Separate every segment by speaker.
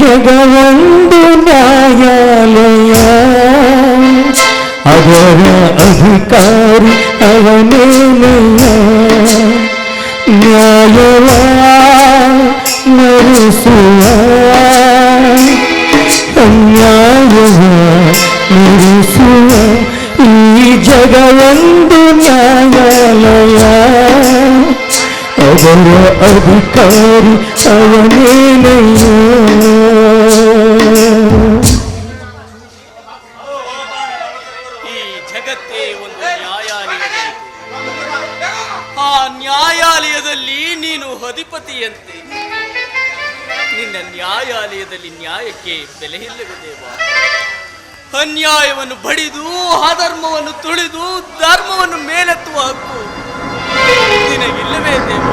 Speaker 1: ಜಗವೊಂದು ನ್ಯಾಯಾಲಯ ಅದರ ಅಧಿಕಾರಿ ಅವನೇನೆಯ ನ್ಯಾಯವ ಮರೆಸುವ ಅನ್ಯಾಯವ ಮರೆಸುವ ಈ ಜಗವೊಂದು ನ್ಯಾಯಾಲಯ ಅದರ ಅಧಿಕಾರಿ ಅವನೇನೆಯ
Speaker 2: ನ್ಯಾಯಕ್ಕೆ ಬೆಲೆ ಇಲ್ಲವೇ ಅನ್ಯಾಯವನ್ನು ಬಡಿದು, ಅಧರ್ಮವನ್ನು ತುಳಿದು, ಧರ್ಮವನ್ನು ಮೇಲೆತ್ತುವ ಹಕ್ಕು ನಿನಗಿಲ್ಲವೇ ದೇವ.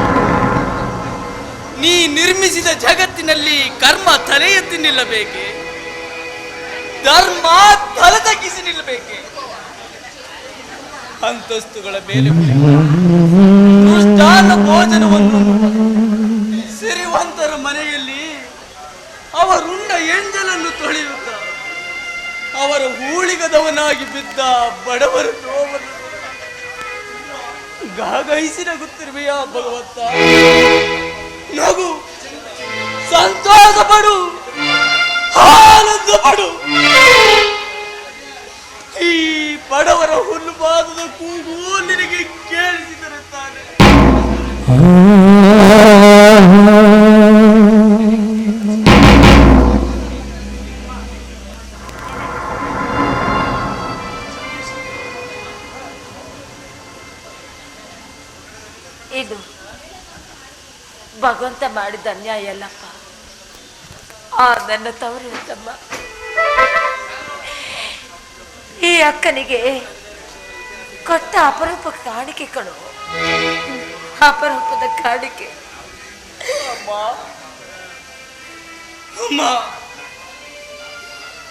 Speaker 2: ನೀ ನಿರ್ಮಿಸಿದ ಜಗತ್ತಿನಲ್ಲಿ ಕರ್ಮ ತಲೆ ಎತ್ತಿ ನಿಲ್ಲಬೇಕೆ? ಧರ್ಮ ತಲೆ ತಗ್ಗಿಸಿ ನಿಲ್ಲಬೇಕೆ? ಅಂತಸ್ತುಗಳ ಮೇಲೆ ಭೋಜನವನ್ನು ಎಂಜಲನ್ನು ತೊಳೆಯುತ್ತ ಅವರ ಹೂಳಿಗದವನಾಗಿ ಬಿದ್ದ ಬಡವರ ನೋವನ್ನು ಗಾಗೈಸಿ ನಗುತ್ತಿರುವೆಯಾ ಭಗವಂತ? ನಗು, ಸಂತೋಷ ಪಡು ಪಡು. ಈ ಬಡವರ ಹುಲ್ಲುಪಾದದ ಕೂಗು ನಿನಗೆ ಕೇಳಿಸಿದರೆ ತಾನೆ
Speaker 3: ಭಗವಂತ ಮಾಡಿದ ಅನ್ಯಾಯ ಅಲ್ಲಪ್ಪ. ಆ ನನ್ನ ತವರು ತಮ್ಮ. ಈ ಅಕ್ಕನಿಗೆ ಕೊಟ್ಟ ಅಪರೂಪ ಕಾಣಿಕೆ ಕಣು. ಅಪರೂಪದ ಕಾಣಿಕೆ.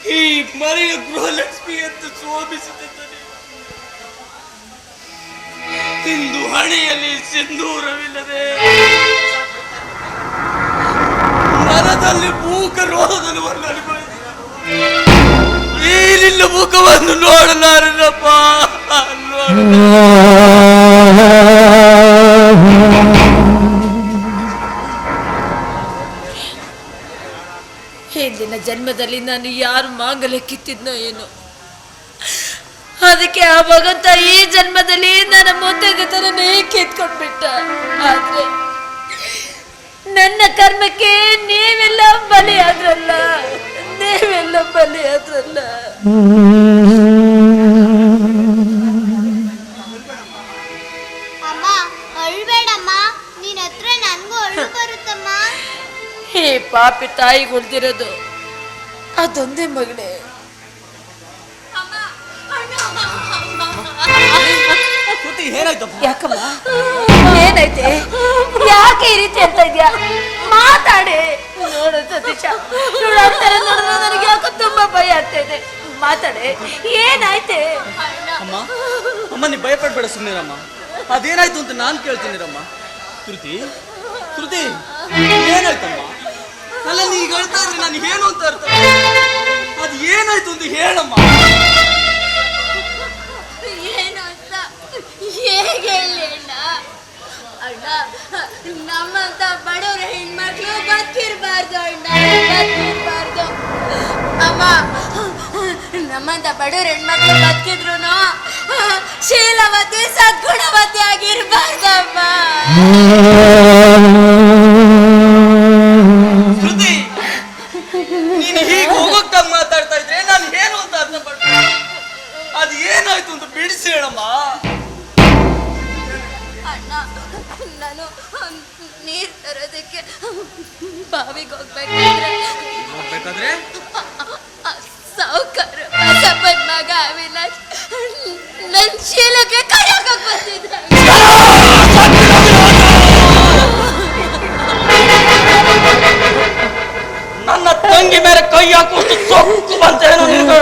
Speaker 2: ಈ ಮನೆಯ ಗೃಹಲಕ್ಷ್ಮಿ ಎಂದು ಶೋಭಿಸುತ್ತಿದ್ದಾನೆ ಇಂದು ಹಣೆಯಲ್ಲಿ ಸಿಂಧೂರವಿಲ್ಲದೆ ಮನದಲ್ಲಿ ಮೂಕ ಅನುಭವಿಸಿದನು ಈ ಮುಖವನ್ನು ನೋಡಲಾರನಪ್ಪ. ನೋಡ
Speaker 3: ಹಿಂದಿನ ಜನ್ಮದಲ್ಲಿ ನಾನು ಯಾರು ಮಾಂಗಲ್ಯ ಕಿತ್ತಿದ್ನೋ ಏನೋ. ಅದಕ್ಕೆ ಆ ಭಗವಂತ ಈ ಜನ್ಮದಲ್ಲಿ ನನ್ನ ಮುತ್ತೈದೆ ತರನೇ ಕಿತ್ಕೊಂಡ್ಬಿಟ್ಟ ಆದ್ರೆ ನನ್ನ ಕರ್ಮಕ್ಕೆ ನೀವೆಲ್ಲ ಬಲಿಯಾದ್ರಲ್ಲ ನೀವೆಲ್ಲ ಬಲಿಯಾದ್ರಲ್ಲ
Speaker 4: ಅಮ್ಮ ಅಳ್ಬೇಡಮ್ಮ. ನಿನ್ ಹತ್ರ ನನ್ಗೂ ಅಳು ಬರುತ್ತಮ್ಮ.
Speaker 3: ಈ ಪಾಪಿ ತಾಯಿಗೆ ಉಳ್ದಿರೋದು ಅದೊಂದೇ ಮಗಳೇ
Speaker 2: ಕೃತಿ ಏನಾಯ್ತಪ್ಪ
Speaker 3: ಯಾಕಮ್ಮ? ಏನೈತೆ ಯಾಕೆ ಈ ರೀತಿ ಅಂತ ಇದ್ಯಾ? ಮಾತಾಡಿ. ನೋಡು ಸತೀಶ ನೋಡಿದ್ರೆ ನನಗೆ ಯಾಕೋ ತುಂಬಾ ಭಯ ಆಗ್ತಾ ಇದೆ. ಮಾತಾಡೆ. ಏನಾಯ್ತೆ?
Speaker 2: ಅಮ್ಮ ಅಮ್ಮ ನೀ ಭಯಪಡ್ಬೇಡ ಸುಮ್ಮನಿರಮ್ಮ ಅದೇನಾಯ್ತು ಅಂತ ನಾನು ಕೇಳ್ತೀನಿರಮ್ಮ ತೃತಿ ತೃತಿ ಏನಾಯ್ತಮ್ಮ? ಅಲ್ಲ ನೀ ಈಗ ಹೇಳ್ತಾ ಇದ್ರೆ ನನಗೆ ಏನು ಅಂತ ಅರ್ಥ ಅದು ಏನಾಯ್ತು ಅಂತ ಹೇಳಮ್ಮ.
Speaker 4: ಹೇಗೆ ಹೇಳಿ ಅಣ್ಣ ಅಣ್ಣ ನಮ್ಮಂತ ಬಡವರ ಹೆಣ್ಮಕ್ಳು ಬದುಕಿರ್ಬಾರ್ದು ಅಣ್ಣ, ಬದುಕಿರ್ಬಾರ್ದು. ಅಮ್ಮ, ನಮ್ಮಂತ ಬಡವ್ರ ಹೆಣ್ಮಕ್ಳು ಬದುಕಿದ್ರು ಶೀಲವತಿ, ಸದ್ಗುಣವತಿ ಆಗಿರ್ಬಾರ್ದಮ್ಮ
Speaker 2: ಶ್ರುತಿ, ನೀನು ಹೀಗೆ ಹೋಗೋಕ್ಕಾಗ ಮಾತಾಡ್ತಾ ಇದ್ರೆ? ನಾನು ಏನು ಅಂತ ಅರ್ಥ ಪಡ್ತೀನಿ ಅದು ಏನಾಯ್ತು ಅಂತ ಬಿಡಿಸಿ ಹೇಳಮ್ಮ.
Speaker 4: ನಾನು ನೀರ್ ತರೋದಕ್ಕೆ ಬಾವಿಗೆ ಹೋಗ್ಬೇಕಾದ್ರೆ
Speaker 2: ಹೋಗ್ಬೇಕಾದ್ರೆ?
Speaker 4: ಸಾವುಕಾರ ಬಸಪ್ಪನ್ ಮಗ ಅವಿನಾಶ್ ನನ್ ಶೀಲಕ್ಕೆ ಬಂದಿದ್ದ.
Speaker 2: ನನ್ನ ತಂಗಿ ಮೇಲೆ ಕೈ ಹಾಕುವಷ್ಟು ಸೊಕ್ಕು ಬಂತೇನೋ ನಿನಗೆ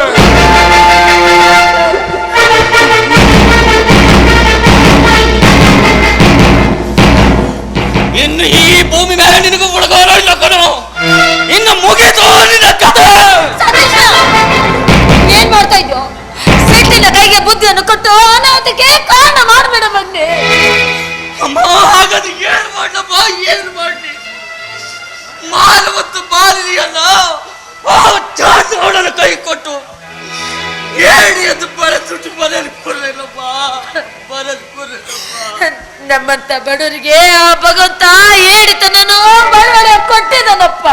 Speaker 2: ಏನ್ ಮಾಡಿ ಮಾನವತ್ತು ಆ ಚಾಚೋಡನ ಕೈ ಕೊಟ್ಟು ಏಡಿ ಅದು ಬರೆದು ಬರಲು ಕೊಡ್ಲಿಲ್ಲಪ್ಪ ಬರಲು ಕೊಡ್ಲಿಲ್ಲಪ್ಪ
Speaker 3: ನಮ್ಮಂತ ಬಡವರಿಗೆ ಆ ಭಗವಂತ ಹೇಳಿತನನು ಬಡವಡೆ ಕೊಟ್ಟಿದನಪ್ಪ.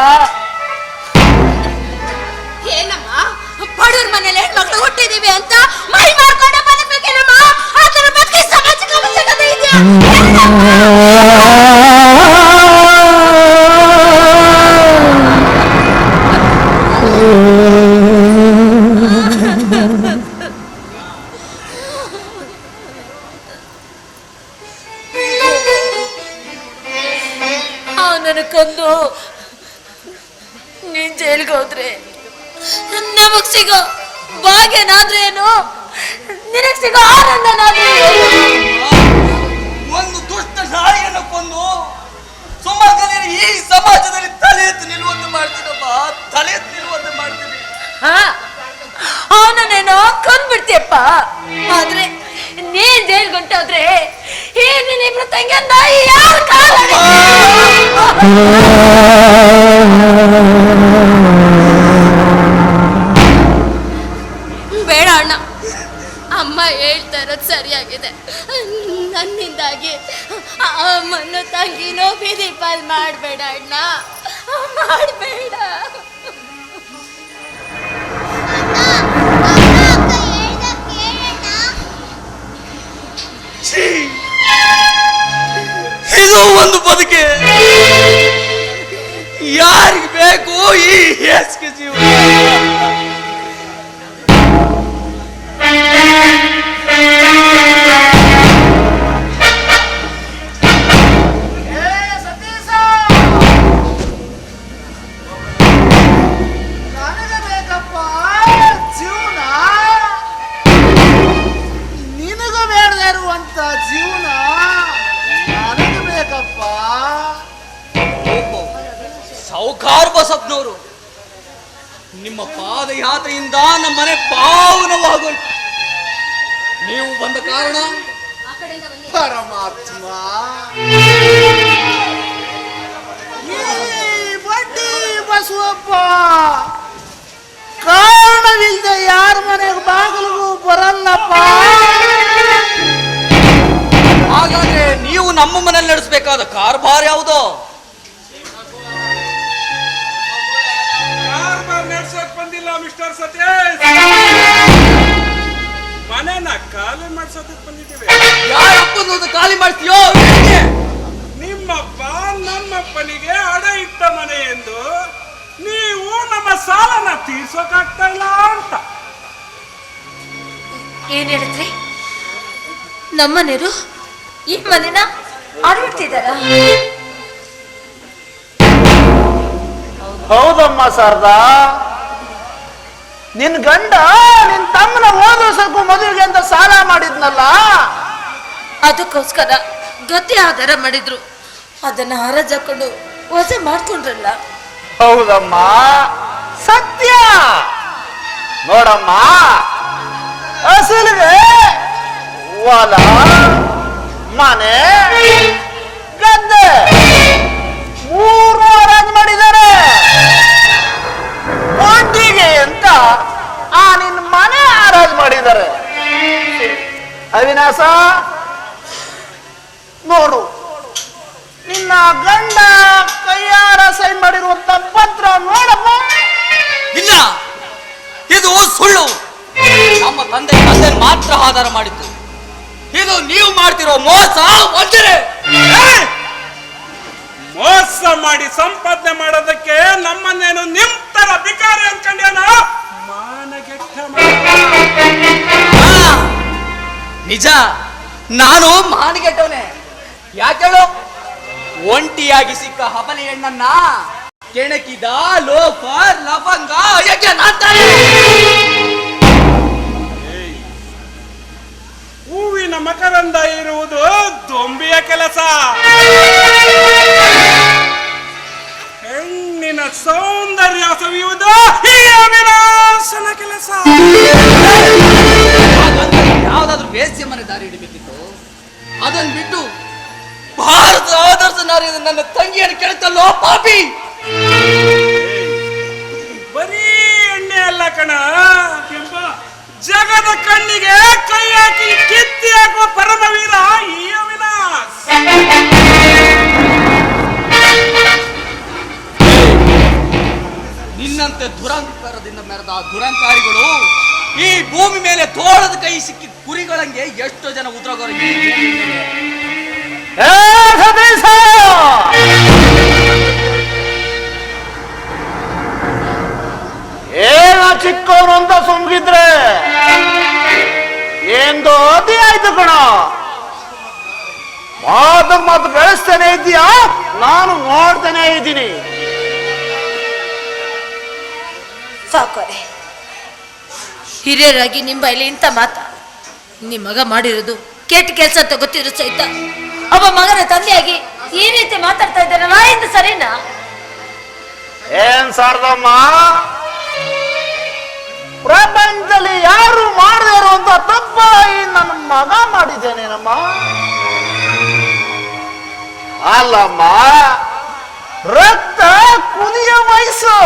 Speaker 4: ಏನಮ್ಮ? ಬಡವ್ರ ಮನೇಲಿ ಹೆಣ್ಮಕ್ಳು ಹುಟ್ಟಿದೀವಿ ಅಂತ ಮೈ ಮಾಡ್ಕೊಂಡು ಬದುಕಬೇಕೇನಮ್ಮ ಅದರ ಬಗ್ಗೆ ಸಮಾಜಕ್ಕೆ ಅವಶ್ಯಕತೆ ಇದೆಯಾ?
Speaker 3: Oh.
Speaker 2: ಒಂದು ಬದುಕೆ. ಯಾರಿಗೆ ಬೇಕು ಈ ಹೇಸಿಗೆ ಜೀವನ?
Speaker 5: ಪರಮಾತ್ಮ. ಬಡ್ಡಿ ಬಸವಪ್ಪ ಕಾರಣವಿಲ್ಲದೆ ಯಾರ ಮನೆಗೆ ಬಾಗಿಲಿಗೂ ಬರಲ್ಲಪ್ಪ?
Speaker 2: ಹಾಗಾದ್ರೆ ನೀವು ನಮ್ಮ ಮನೇಲಿ ನಡೆಸಬೇಕಾದ ಯಾವುದು?
Speaker 6: ಯಾರು ಕಾರ್ಬಾರ್ ನಡ್ಸಕ್ ಬಂದಿಲ್ಲ ಮಿಸ್ಟರ್ ಸತೀಶ್. ಮನೆನ ಖಾಲಿ ಮಾಡ್ಸೋದಕ್ಕೆ ಬಂದಿದ್ದೀವಿ.
Speaker 2: ಯಾರ ಅಪ್ಪನದು ಖಾಲಿ ಮಾಡ್ತೀಯೋ?
Speaker 6: ನಿಮ್ಮಪ್ಪ ನಮ್ಮಪ್ಪನಿಗೆ ಅಡ ಇಟ್ಟ ಮನೆ ಎಂದು ನೀವು ನಮ್ಮ ಸಾಲನ ತೀರ್ಸೋಕಾಗ್ತಾ ಇಲ್ಲ ಅಂತ.
Speaker 3: ಏನ್ ಹೇಳಿದ್ರಿ? ನಮ್ಮನೆಯರು ಈ ಮನೆನ ಆಡ್ಬಿಡ್ತಿದಾರ
Speaker 5: ಹೌದಮ್ಮ ಶಾರದಾ ನಿನ್ ಗಂಡ ನಿನ್ ತಮ್ಮನ ಓದಿಸಕ್ಕೂ ಮದುವೆಗೆ ಅಂತ ಸಾಲ ಮಾಡಿದ್ನಲ್ಲ?
Speaker 3: ಅದಕ್ಕೋಸ್ಕರ ಗತಿ ಆಧಾರ ಮಾಡಿದ್ರು. ಅದನ್ನ ಹರಾಜ್ ಹಾಕೊಂಡು ವಜೆ ಮಾಡ್ಕೊಂಡ್ರಲ್ಲ.
Speaker 5: ಹೌದಮ್ಮ. ಸತ್ಯ. ನೋಡಮ್ಮ. ಅಸಲಿಗೆ ಹೊಲ ಮನೆ ಗದ್ದೆ. ಮೂರು ಅರೇಂಜ್ ಮಾಡಿದ್ದಾರೆ. ಒಟ್ಟಿಗೆ ಅಂತ ಆ ನಿನ್ ಮನೆ ಅರೇಂಜ್ ಮಾಡಿದ್ದಾರೆ. ಅವಿನಾಶ ನೋಡು ನಿನ್ನ ಗಂಡ ಕೈಯಾರ ಸೈನ್ ಮಾಡಿರುವಂತ ಪತ್ರ ನೋಡಪ್ಪ.
Speaker 2: ಇಲ್ಲ ಇದು ಸುಳ್ಳು. ನಮ್ಮ ತಂದೆ ತಂದೆ ಮಾತ್ರ ಆಧಾರ ಮಾಡಿದ್ದು. ಇದು ನೀವು ಮಾಡ್ತಿರೋ ಮೋಸ ವಂಚನೆ.
Speaker 6: ಮೋಸ ಮಾಡಿ ಸಂಪಾದನೆ ಮಾಡೋದಕ್ಕೆ ನಮ್ಮನ್ನೇನು ನಿಮ್ ತರ ಬಿಕಾರಿ ಅನ್ಕೊಂಡೇನ
Speaker 2: ನಿಜ ನಾನು ಮಾನಿಗೆಟ್ಟವನೆ ಯಾಕೇಳು ಒಂಟಿಯಾಗಿ ಸಿಕ್ಕ ಹಬಲಿ ಹೆಣ್ಣನ್ನ ಕೆಣಕಿದ ಲೋಫರ್ ಅಂತಾನೆ
Speaker 6: ಹೂವಿನ ಮಕರಂದ ಇರುವುದು ದೊಂಬಿಯ ಕೆಲಸ. ಹೆಣ್ಣಿನ ಸೌಂದರ್ಯ ಸವಿಯುವುದು ಸುದರ್ಶನ ಕೆಲಸ.
Speaker 2: ಯಾವ್ದಾದ್ರು ವೇಸ್ಯ ಮನೆ ದಾರಿ ಹಿಡಿಬೇಕಿತ್ತು? ಅದನ್ನ ಬಿಟ್ಟು ಭಾರತ ಆದರ್ಶ ನಾರಿ ನನ್ನ ತಂಗಿಯನ್ನು ಕೆಡುತ್ತಲ್ಲೋ ಪಾಪಿ?
Speaker 6: ಬರೀ ಎಣ್ಣೆ ಅಲ್ಲ ಕಣ. ಜಗದ ಕಣ್ಣಿಗೆ ಕೈ ಹಾಕಿ ಕಿತ್ತಿ ಹಾಕುವ ಪರಮವೀರ ಈ ಅವಿನಾಶ್.
Speaker 2: ನಿನ್ನಂತೆ ದುರಂಕಾರದಿಂದ ಮೆರೆದ ದುರಂಕಾರಿಗಳು ಈ ಭೂಮಿ ಮೇಲೆ ತೋಳದ ಕೈ ಸಿಕ್ಕಿ ಕುರಿಗಳಂಗೆ ಎಷ್ಟೋ ಜನ ಉದ್ರೋಗೋರು ಈ ಭೂಮಿ ಮೇಲೆ.
Speaker 5: ಏ ಸತೀಶ! ಏನ ಚಿಕ್ಕವನು ಅಂತ ಸುಮ್ಗಿದ್ರೆ ಎಂದು ಅತಿ ಆಯ್ತು ಕಣ ಮಾತು ಮಾತು ಬೆಳೆಸ್ತಾನೆ ಇದೀಯಾ ನಾನು ನೋಡ್ತಾನೆ ಇದ್ದೀನಿ
Speaker 3: ಸಾಕೋರೆ. ಹಿರಿಯರಾಗಿ ನಿಮ್ಮ ಬಾಯಲ್ಲಿ ಇಂಥ ಮಾತ. ನಿಮ್ಮ ಮಗ ಮಾಡಿರೋದು ಕೆಟ್ಟ ಕೆಲಸ ಅಂತ ಗೊತ್ತಿರೋ ಸಹಿತ. ಒಬ್ಬ ಮಗನ ತಂದೆಯಾಗಿ ಈ ರೀತಿ ಮಾತಾಡ್ತಾ ಇದ್ದಾರಲ್ಲ ಇಂತ ಸರಿನಾ?
Speaker 5: ಏನ್ ಸಾರದಮ್ಮ? ಪ್ರಪಂಚದಲ್ಲಿ ಯಾರು ಮಾಡದೇ ಅಂತ ತಪ್ಪ ನನ್ನ ಮಗ ಮಾಡಿದ್ದೇನೇನಮ್ಮ? ಅಲ್ಲಮ್ಮ, ರಕ್ತ ಕುದಿಯ ವಯಸ್ಸು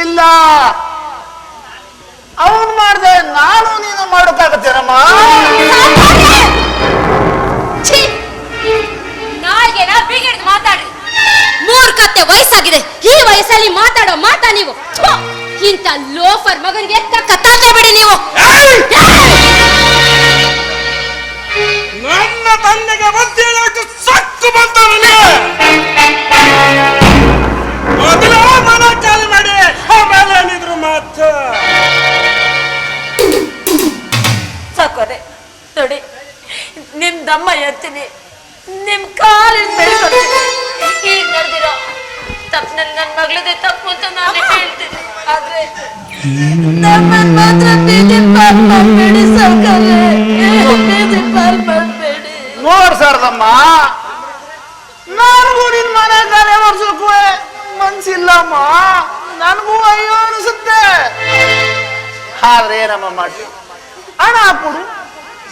Speaker 5: ಇಲ್ಲ. ಅವನು ಮಾಡ್ದೆ ನಾನು ನೀನು ಮಾಡೋಕ್ಕಾಗತ್ತೇನಮ್ಮ
Speaker 4: ಛೀ! ನಾಯಿಗೆನ ಬೀಗಿಡ್ದು ಮಾತಾಡ್ರಿ. ಮೂರ್ಖತೆ ವಯಸ್ಸಾಗಿದೆ. ಈ ವಯಸ್ಸಲ್ಲಿ ಮಾತಾಡೋ ಮಾತಾ ನೀವು! ಇಂಥ ಲೋಫರ್ ಮಗನಿಗೆ ತಕ್ಕ ತಂದೆ ಬಿಡಿ ನೀವು.
Speaker 6: ನನ್ನ ತಂದೆಗೆ ಮಧ್ಯ ಸಕ್ಕು ಬಂತ
Speaker 3: ಎತ್ತೀನಿ ನಿಮ್ ಕಾಲಿನ ಬೆಳ್ಕೊಡ್ತೀನಿ ಈಗ ನಡೆದಿರೋ ತಪ್ಪನಲ್ಲಿ ನನ್ನ ಮಗಳದೇ ತಪ್ಪು ಅಂತ ನಾನು ಹೇಳ್ತೀನಿ. ಆದ್ರೆ ನಮ್ಮನ್ ಮಾತ್ರ ಬೀದಿ ಪಾಲ್ ಮಾಡ್ಬೇಡಿ ಸಾಕೋರೆ ಬೀದಿ ಪಾಲ್ ಮಾಡ್ಬೇಡಿ.
Speaker 5: ನೋಡ್ ಸಾರದಮ್ಮ. ನನಗೂ ನಿನ್ ಮನೆ ಕಾರ್ಯ ಮನ್ಸಿಲ್ಲಮ್ಮ. ನನಗೂ ಅಯ್ಯೋ ಅನಿಸುತ್ತೆ. ಆದ್ರೆ ಏನಮ್ಮ ಮಾಡಿ ಹಣ ಹಾಕ್ಬಿಡು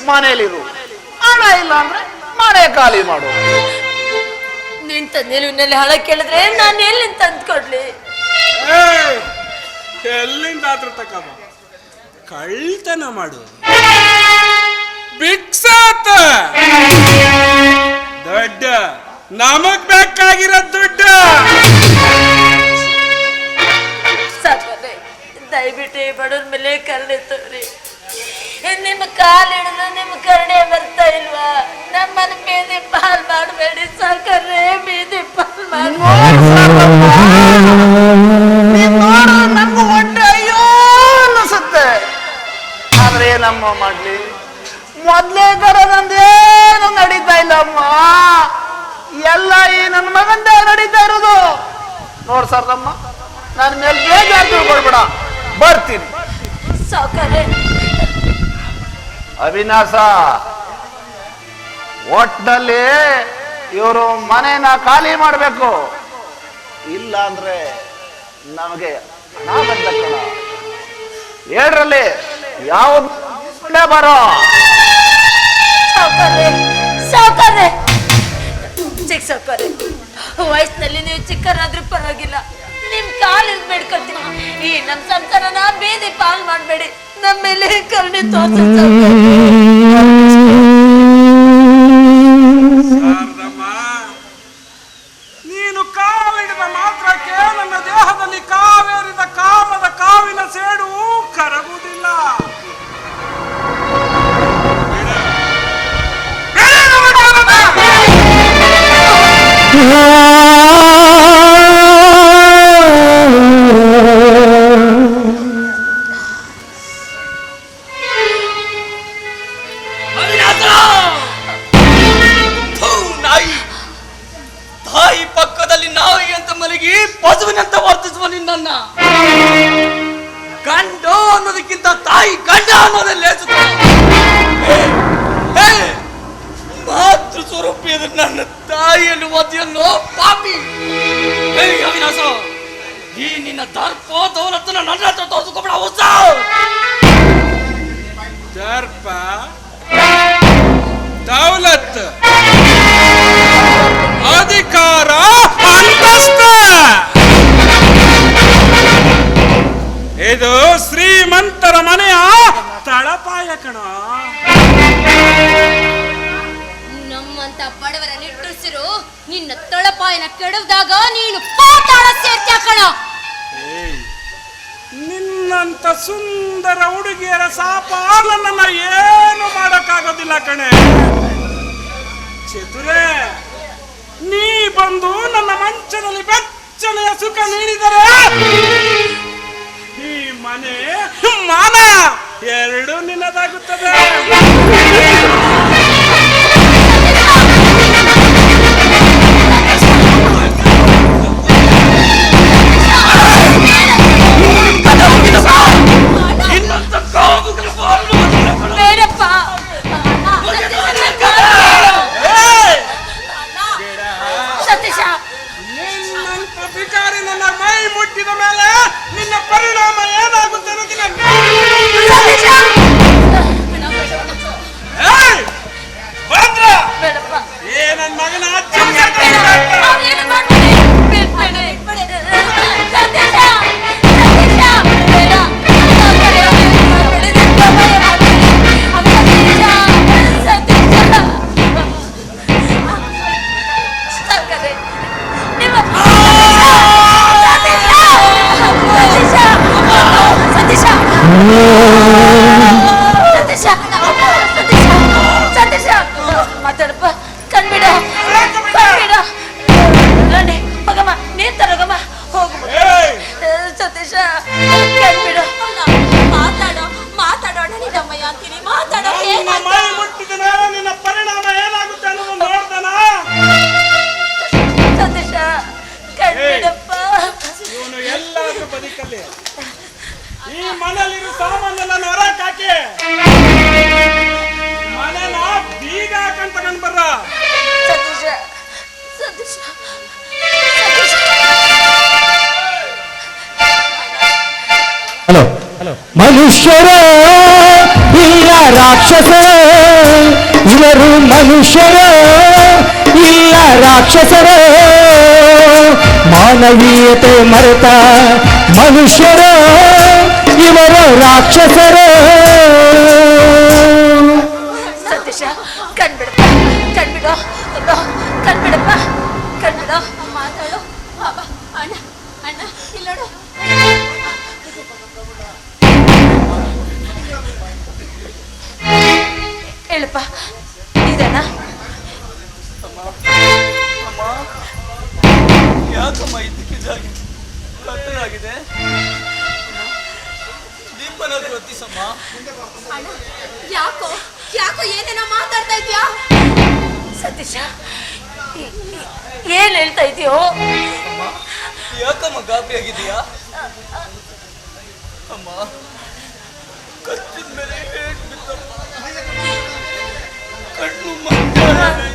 Speaker 5: ಮನೇಲಿರು. ಹಣ ಇಲ್ಲ ಅಂದ್ರೆ ಮನೆ ಖಾಲಿ ಮಾಡು.
Speaker 3: ನಿಂತ ನಿಲುವಿನಲ್ಲಿ ಹಣ ಕೇಳಿದ್ರೆ ನಾನು ಎಲ್ಲಿ ತಂದ್ಕೊಡ್ಲಿ
Speaker 6: ಎಲ್ಲಿಂದ ಆದ್ರೂ ತಕಮ್ಮ ಕಳ್ತನ ಮಾಡು. ಬಿಕ್ಸಾತ ದೊಡ್ಡ ನಮಗ್ ಬೇಕಾಗಿರೋ ದುಡ್ಡು.
Speaker 3: ದಯವಿಟ್ಟು ಬಡವ್ರ ಮೇಲೆ ಕರುಣೆ ತೋರಿ. ನಿಮ್ಮ ಕಾಲು ಹಿಡಿದು ನಿಮ್ಮ ಕರ್ಣೆ ಬರ್ತಾ ಇಲ್ವಾ? ನಮ್ಮನ್ನ ಬೀದಿ ಪಾಲ್ ಮಾಡಬೇಡಿ ಸಾಕರೆ ಬೀದಿ ಪಾಲ್
Speaker 5: ನೋಡು ನಂಗೂ ಹೊಟ್ಟೆ ಅಯ್ಯೋ ಅನಿಸುತ್ತೆ ಆದ್ರೆ ಏನಮ್ಮ ಮಾಡ್ಲಿ? ಮೊದ್ಲೇ ತರ ನಂದೇನು ನಡೀತಾ ಅವಿನಾಶ ಒಟ್ಟಲ್ಲಿ ಇವರು ಮನೆಯನ್ನ ಖಾಲಿ ಮಾಡಬೇಕು. ಇಲ್ಲ ಅಂದ್ರೆ ನಮಗೆ ಹೇಳ್ರಲ್ಲಿ ಯಾವ್ದು ಬರೋ
Speaker 3: ಸಾಕರೆ ಚಿಕ್ಕ ವಯಸ್ಸಿನಲ್ಲಿ ನೀವು ಚಿಕ್ಕರಾದ್ರೂ ಪರವಾಗಿಲ್ಲ. ನಿಮ್ ಕಾಲಿಗೆ ಬೇಡ್ಕೊಳ್ತೀನಿ ಈ ನಮ್ ಸಂಸಾರನ ಬೀದಿ ಪಾಲ್ ಮಾಡಬೇಡಿ. ನಮ್ಮ ಮೇಲೆ ಕರುಣೆ ತೋರಿಸಿ
Speaker 2: ಸ್ವರೂಪಿಯದ ನನ್ನ ತಾಯಿಯನ್ನು ಮದಿಯನ್ನು ಪಾಪಿ. ಅವಿನಾಶ, ಈ ನಿನ್ನ ದರ್ಪ ದೌಲತ್ತನ್ನ ನನ್ನ ಹತ್ರ ತೋರಿಸ್ಕೊಬೇಡ
Speaker 6: ದರ್ಪ. ದೌಲತ್. ಅಧಿಕಾರ. ಇದು ಶ್ರೀಮಂತರ ಮನೆಯ ತಳಪಾಯ ಕಣ.
Speaker 4: ನಮ್ಮಂತ ಬಡವರ ನಿಟ್ಟುಸಿರು ನಿನ್ನ ತೊಳಪಾಯನ ಕೆಡವ್ದಾಗ ನೀನು ಪಾತಾಳ ಸೇರ್ತ್ಯಾ ಕಣ.
Speaker 6: ನಿನ್ನಂತ ಸುಂದರ ಹುಡುಗಿಯರ ಸಾಪ ಏನು ಮಾಡಕ್ಕಾಗೋದಿಲ್ಲ ಕಣೆ. ಚತುರೆ, ನೀ ಬಂದು ನನ್ನ ಮಂಚದಲ್ಲಿ ಬೆಚ್ಚನೆಯ ಸುಖ ನೀಡಿದರೆ ಈ ಮನೆ ಮಾನ ಎರಡು ನಿನ್ನದಾಗುತ್ತದೆ.
Speaker 1: ಮನುಷ್ಯರ ಇಲ್ಲ ರಾಕ್ಷಸ ಇವರು ಮನುಷ್ಯರ ಇಲ್ಲ ರಾಕ್ಷಸರ ಮಾನವೀಯತೆ ಮರೆತ ಮನುಷ್ಯರ ಇವರು ರಾಕ್ಷಸರ
Speaker 2: ಗಾಬರಿ ಆಗಿದೆಯಾ? ಅಮ್ಮ ಕಚ್ಚಿದ ಮೇಲೆ ಹೇಟ್ ಬಿತ್ತಮ್ಮ ಕಣ್ಣು ಮಂಜಾನೆ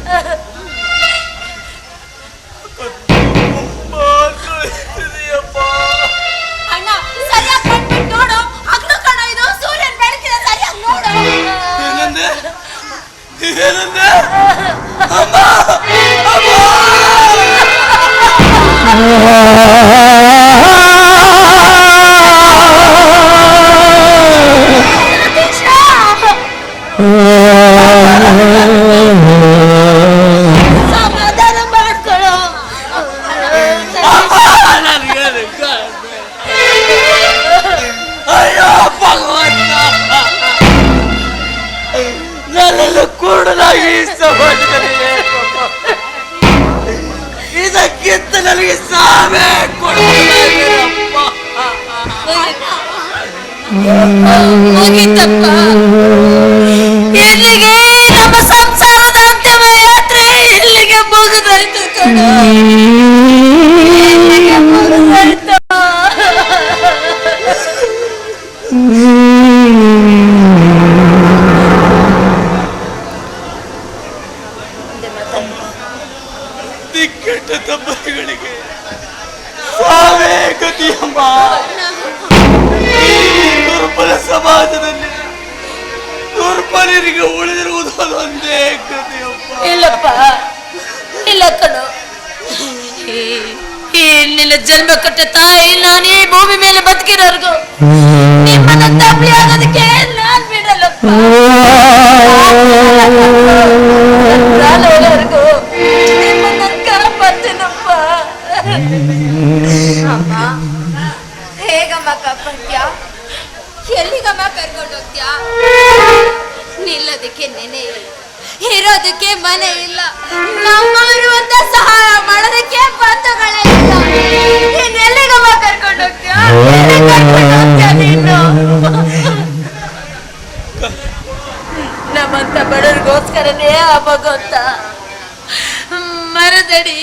Speaker 2: ಕತ್ತು ತುಂಬಾ
Speaker 3: Oh
Speaker 2: ದಿಕ್ಕೆಟ್ಟ ತಬ್ಬಲಿಗಳಿಗೆ ಸಾವೇ ಗತಿಯಮ್ಮ ದುರ್ಬಲ ಸಮಾಜದಲ್ಲಿ ದುರ್ಬಲರಿಗೆ ಉಳಿದಿರುವುದು ಅದೊಂದೇ ಕಥೆಯಪ್ಪ
Speaker 3: ಇಲ್ಲಪ್ಪ. ಇಲ್ಲ ಕಣು. ಈ- ಈ ನಿನ್ನ ಜನ್ಮ ಕೊಟ್ಟ ತಾಯಿ ನಾನು ಈ ಭೂಮಿ ಮೇಲೆ ಬದುಕಿರೋರ್ಗು. ನಿಮ್ಮನ್ನ ತಪ್ಪಿ ಆಗೋದಕ್ಕೆ ನಾನ್ ಬಿಡಲ್ಲಪ್ಪ.
Speaker 4: ಅಮ್ಮ, ಹೇಗಮ್ಮ ಕಾಪಾಡ್ತ್ಯ ಎಲ್ಲಿಗಮ್ಮ ಕರ್ಕೊಂಡು ಹೋಗ್ತೀಯ ನಿಲ್ಲೋದಕ್ಕೆ ನೆನೆ ಇರೋದಕ್ಕೆ ಮನೆ ಇಲ್ಲ. ನಮ್ಮವರು ಅಂತ ಸಹಾಯ ಮಾಡೋದಕ್ಕೆ ಬಂಧುಗಳೇ ಇಲ್ಲ. ಎಲ್ಲಿಗಮ್ಮ ಕರ್ಕೊಂಡ್ ಹೋಗ್ತ್ಯಾ ನೀನು?
Speaker 3: ನಮ್ಮಂತ ಬಡವ್ರಿಗೋಸ್ಕರನೇ ಆ ಭಗವಂತ ಮರದಡಿ.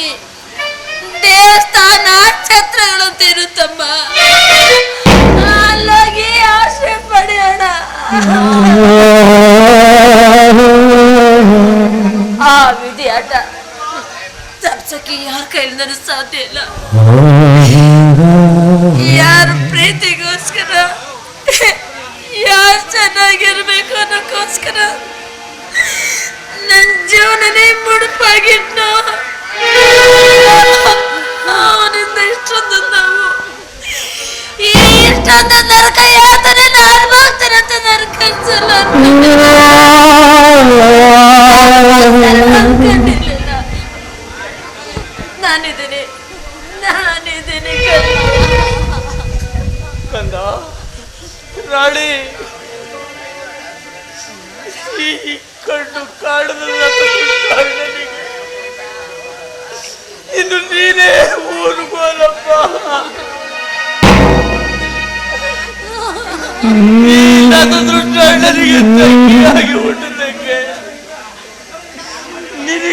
Speaker 3: ದೇವಸ್ಥಾನ ಛತ್ರಗಳು ಅಂತ ಇರುತ್ತಮ್ಮ. ಅಲ್ಲೋಗಿ ಆಶ್ರಯ ಪಡೆಯೋಣ. ಆ ವಿಧಿ ಆಟ. ತಪ್ಸಕ್ಕೆ ಯಾರ ಕೈಲಿಂದನೂ ಸಾಧ್ಯ ಇಲ್ಲ. ಯಾರ ಪ್ರೀತಿಗೋಸ್ಕರ, ಯಾರು ಚೆನ್ನಾಗಿರ್ಬೇಕು ಅನ್ನೋಕ್ಕೋಸ್ಕರ, ನನ್ನ ಜೀವನನೇ ಮುಡುಪಾಗಿಟ್ಟು
Speaker 2: Cerut.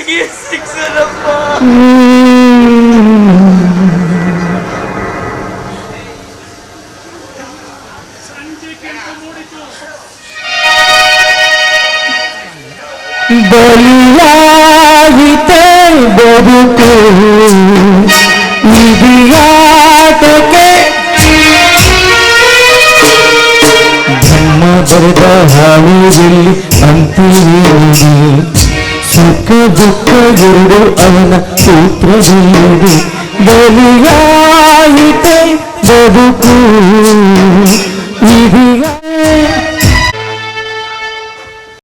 Speaker 2: ನಿನಗೆ ಶಿಕ್ಷಣಪ್ಪ
Speaker 1: ಬಲಿಯಾಗಿತೆ ಬದುಕು ವಿಧಿಯಾಟಕ್ಕೆ ಬ್ರಹ್ಮ ಬರೆದ ಹಾಳುದಲ್ಲಿ ಅಂತಿರುವುದು ಸುಖ ದುಃಖ ಎರಡು ಅವನ ಸೂತ್ರ ನೀಡಿ ಬಲಿಯಾಯಿತೆ ಬದುಕು ಇದೀಗ